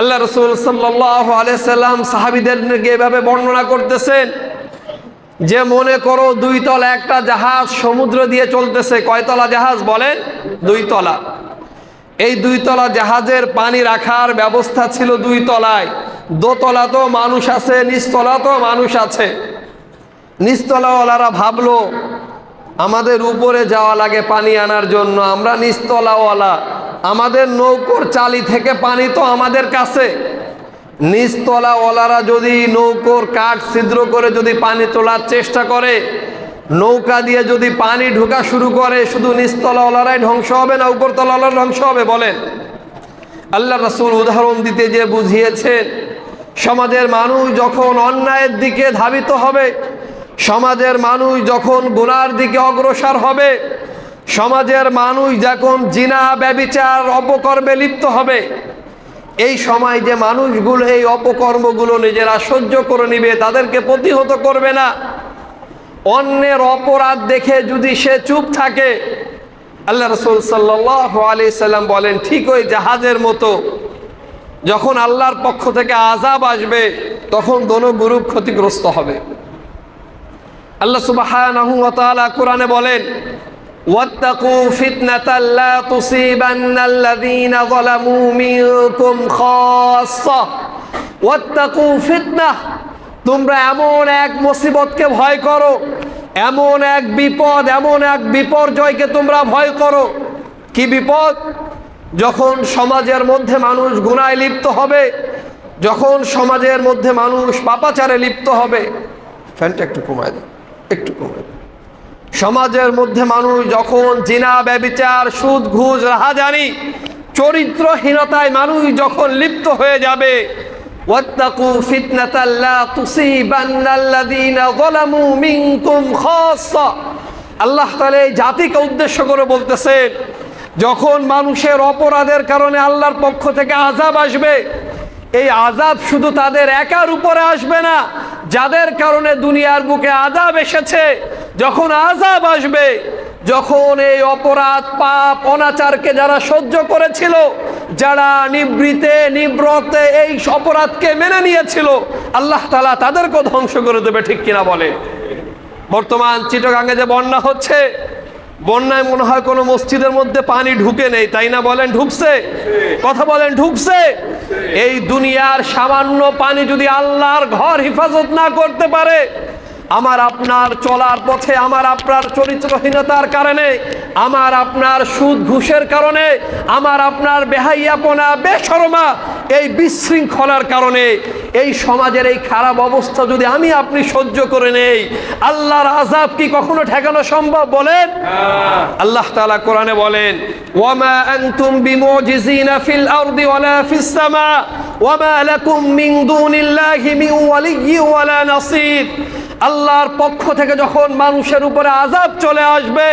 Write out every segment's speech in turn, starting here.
আল্লাহ রসুল সাল্লাহ আলাইসাল্লাম সাহাবিদেরকে এভাবে বর্ণনা করতেছেন যে, মনে করো দুই তলা একটা জাহাজ সমুদ্র দিয়ে চলতেছে, কয়তলা জাহাজ বলেন? দুই তলা। এই দুই তলা জাহাজের পানি রাখার ব্যবস্থা ছিল দুই তলায়। দোতলা তো মানুষ আছে, নিচতলা তো মানুষ আছে। নিচতলাওয়ালারা ভাবলো, আমাদের উপরে যাওয়া লাগে পানি আনার জন্য, আমরা নিচতলাওয়ালা। আমাদের নৌকোর চালি থেকে পানি তো আমাদের কাছে। নিচতলাওয়ালারা যদি নৌকোর কাঠ ছিদ্র করে যদি পানি তোলার চেষ্টা করে, নৌকা দিয়ে যদি পানি ঢোকা শুরু করে, শুধু নিচতলাওয়ালারাই ধ্বংস হবে না উপরতলাওয়ালার ধ্বংস হবে, বলেন। আল্লাহ রাসুল উদাহরণ দিতে যে বুঝিয়েছেন, সমাজের মানুষ যখন অন্যায়ের দিকে ধাবিত হবে, সমাজের মানুষ যখন গুনার দিকে অগ্রসর হবে সমাজের মানুষ যখন জিনা, ব্যবিচার, অপকর্মে লিপ্ত হবে, এই সময় যে মানুষগুলো এই অপকর্মগুলো নিজেরা সহ্য করে নিবে, তাদেরকে প্রতিহত করবে না। অন্যের অপরাধ দেখে যদি সে চুপ থাকে, আল্লাহ রসুল সাল্লাহ আলি সাল্লাম বলেন, ঠিক ওই জাহাজের মতো, যখন আল্লাহর পক্ষ থেকে আজাব আসবে, তখন দোনো গ্রুপ ক্ষতিগ্রস্ত হবে। আল্লাহ সুবাহ কোরআনে বলেন واتقوا فتنة لا تصيبن الذين ظلموا منكم خاصة واتقوا فتنة তোমরা এমন এক মুসিবতকে ভয় করো এমন এক বিপদ এমন এক বিপর্যয়কে তোমরা ভয় করো কি বিপদ যখন সমাজের মধ্যে মানুষ গুনায় লিপ্ত হবে যখন সমাজের মধ্যে মানুষ পাপাচারে লিপ্ত হবে ফ্যানটা একটু কমায় দাও একটু কমায় দাও সমাজের মধ্যে মানুষ যখন জিনা ব্যবিচার সুদ ঘুষ রাহাজানি চরিত্রহীনতায় মানুষ যখন লিপ্ত হয়ে যাবে واتقوا فتنة لا تصيبن الذين ظلموا منكم خاصة আল্লাহ তাআলা এই জাতিকে উদ্দেশ্য করে বলতেছেন যখন মানুষের অপরাধের কারণে আল্লাহর পক্ষ থেকে আজাব আসবে এই আজাব শুধু তাদের একার উপরে আসবে না যাদের কারণে দুনিয়ার বুকে আজাব এসেছে যখন আজাব আসবে, যখন এই অপরাধ পাপ অনাচারকে যারা সহ্য করেছিল, যারা নিবৃতে, নিব্রতে এই অপরাধকে মেনে নিয়েছিল, আল্লাহ তালা তাদেরকেও ধ্বংস করে দেবে, ঠিক কিনা বলে? বর্তমান চিটগাঙ্গে যে বন্যা হচ্ছে, বন্যায় মনে হয় কোনো মসজিদের মধ্যে পানি ঢুকে নেই, তাই না বলেন? ঢুকছে? কথা বলেন, ঢুকছে? এই দুনিয়ার সামান্য পানি যদি আল্লাহর ঘর হেফাজত না করতে পারে আমার আপনার চলার পথে, আমার আপনার চরিত্রহীনতার কারণে, আমার আপনার সুদ ঘুষের কারণে, আমার আপনার বেহাইয়াপনা, বেসরমা, এই বিশৃঙ্খলার কারণে, এই সমাজের এই খারাপ অবস্থা যদি আমি আপনি সহ্য করে নেই, আল্লাহর আজাব কি কখনো ঠেকানো সম্ভব বলেন? আল্লাহ তাআলা কোরআনে বলেন, ওয়ামা আনতুম বিমুজিজিনা ফিল আরদি ওয়ালা ফিস ওয়ামা লাকুম মিন দুনিল্লাহি মিন ওয়ালিয়্যি ওয়ালা নাসির। আল্লাহর পক্ষ থেকে যখন মানুষের উপরে আজাব চলে আসবে,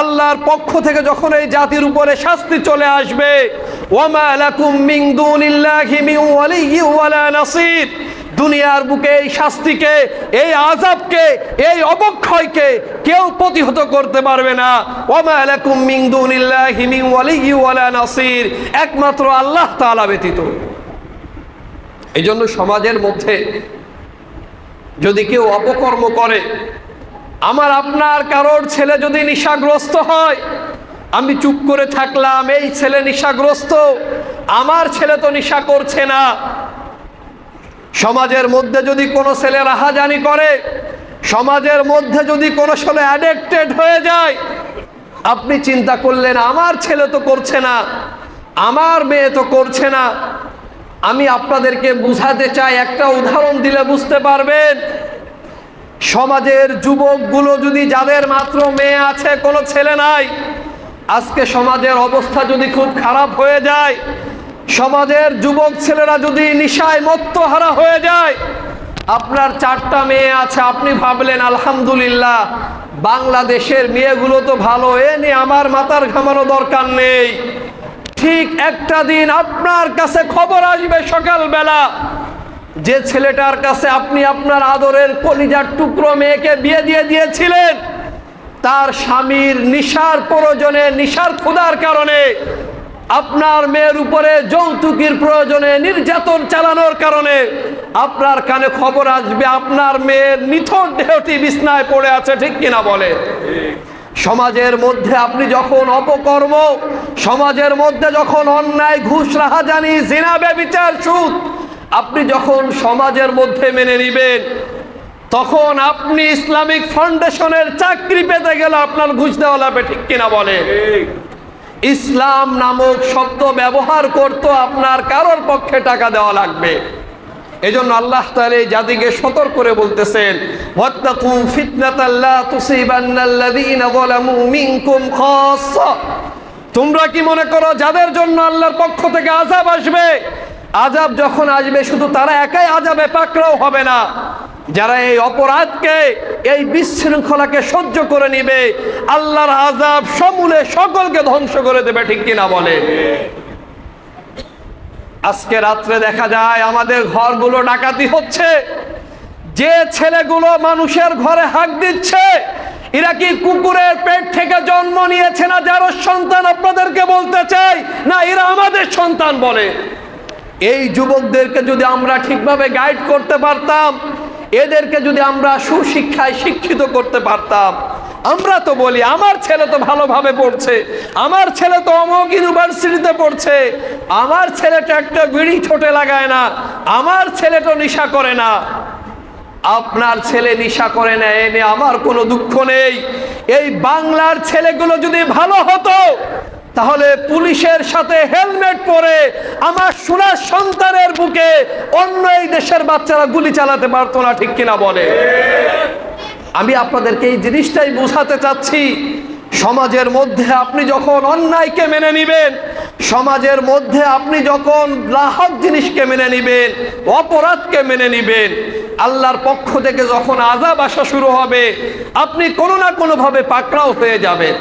আল্লাহর পক্ষ থেকে যখন এই জাতির উপরে শাস্তি চলে আসবে দুনিয়ার বুকে এই শাস্তিকে, এই আজাবকে এই অবক্ষয়কে কেউ প্রতিহত করতে পারবে না। একমাত্র আল্লাহ তালা ব্যতীত। এই জন্য সমাজের মধ্যে যদি কেউ অপকর্ম করে, আমার আপনার কারোর ছেলে যদি নিশাগ্রস্ত হয়, আমি চুপ করে থাকলাম, এই ছেলে নিশাগ্রস্ত, আমার ছেলে তো নিশা করছে না। সমাজের মধ্যে যদি কোনো ছেলে রাহাজানি করে, সমাজের মধ্যে যদি কোনো ছেলে অ্যাডিক্টেড হয়ে যায়, আপনি চিন্তা করলেন, আমার ছেলে তো করছে না, আমার মেয়ে তো করছে না। আমি আপনাদেরকে বুঝাতে চাই, একটা উদাহরণ দিলে বুঝতে পারবেন। সমাজের যুবকগুলো যদি যাদের মাত্র মেয়ে আছে, কোনো ছেলে নাই, আজকে সমাজের অবস্থা যদি খুব খারাপ হয়ে যায়, সমাজের যুবক ছেলেরা যদি নিশায় মত্তহারা হয়ে যায়, আপনার চারটা মেয়ে আছে, আপনি ভাবলেন, আলহামদুলিল্লাহ, বাংলাদেশের মেয়েগুলো তো ভালো, এ নিয়ে আমার মাথার ঘামানো দরকার নেই। ঠিক একটা দিন আপনার কাছে খবর আসবে সকালবেলা। যে ছেলেটার কাছে আপনি আপনার আদরের কলিজার টুকরো মেয়েকে বিয়ে দিয়ে দিয়েছিলেন, তার স্বামীর নিশার প্রয়োজনে, নিশার ক্ষুধার কারণে আপনার মেয়ের উপরে যৌতুকির প্রয়োজনে নির্যাতন চালানোর কারণে আপনার কানে খবর আসবে, আপনার মেয়ের নিথর দেহটি বিছনায় পড়ে আছে, ঠিক কিনা বলে সমাজের মধ্যে আপনি যখন অপকর্ম, সমাজের মধ্যে যখন অন্যায় ঘুষ রাহাজানি জিনাবে বিচার সুদ, আপনি যখন সমাজের মধ্যে মেনে নিবেন, তখন আপনি ইসলামিক ফাউন্ডেশনের চাকরি পেতে গেলে আপনার ঘুষ দেওয়া লাগবে, ঠিক কিনা বলে ইসলাম নামক শব্দ ব্যবহার করতো আপনার কারোর পক্ষে টাকা দেওয়া লাগবে। এজন্য আল্লাহ তাআলা এই জাতিকে সতর্ক করে বলতেছেন তোমরা কি মনে করো যাদের জন্য আল্লাহর পক্ষ থেকে আজাব আসবে? আজাব যখন আসবে, শুধু তারা একাই আযাবে পাকড়াও হবে না। যারা এই অপরাধকে, এই বিশৃঙ্খলাকে সহ্য করে নিবে, আল্লাহর আজাব সমূলে সকলকে ধ্বংস করে দেবে, ঠিক কিনা বলে আজকে রাত্রে দেখা যায় আমাদের ঘরগুলো ডাকাতি হচ্ছে। যে ছেলেগুলো মানুষের ঘরে হাক দিচ্ছে, এরা কি কুকুরের পেট থেকে জন্ম নিয়েছে না যারও সন্তান আপনাদেরকে বলতে চাই? না, এরা আমাদের সন্তান বলে। এই যুবকদেরকে যদি আমরা ঠিকভাবে গাইড করতে পারতাম, এদেরকে যদি আমরা সুশিক্ষায় শিক্ষিত করতে পারতাম আমরা তো বলি, আমার ছেলে তো ভালোভাবে পড়ছে, আমার ছেলে তো অমক ইউনিভার্সিটিতে পড়ছে, আমার ছেলেটা একটা বিড়ি ঠোঁটে লাগায় না, আমার ছেলে তো নেশা করে না। আপনার ছেলে নেশা করে না এনে আমার কোনো দুঃখ নেই। এই বাংলার ছেলেগুলো যদি ভালো হতো, তাহলে পুলিশের সাথে হেলমেট পরে আমার সোনার সন্তানের বুকে অন্য এই দেশের বাচ্চারা গুলি চালাতে পারতো না, ঠিক কিনা বলে? আমি আপনাদেরকে এই জিনিসটাই বোঝাতে চাচ্ছি, সমাজের মধ্যে আপনি যখন অন্যায়কে মেনে নিবেন, সমাজের মধ্যে আপনি যখন গ্রাহক জিনিসকে মেনে নিবেন, অপরাধকে মেনে নিবেন, আল্লাহর পক্ষ থেকে যখন আজাব আসা শুরু হবে, আপনি কোনো না কোনোভাবে পাকড়াও হয়ে যাবেন।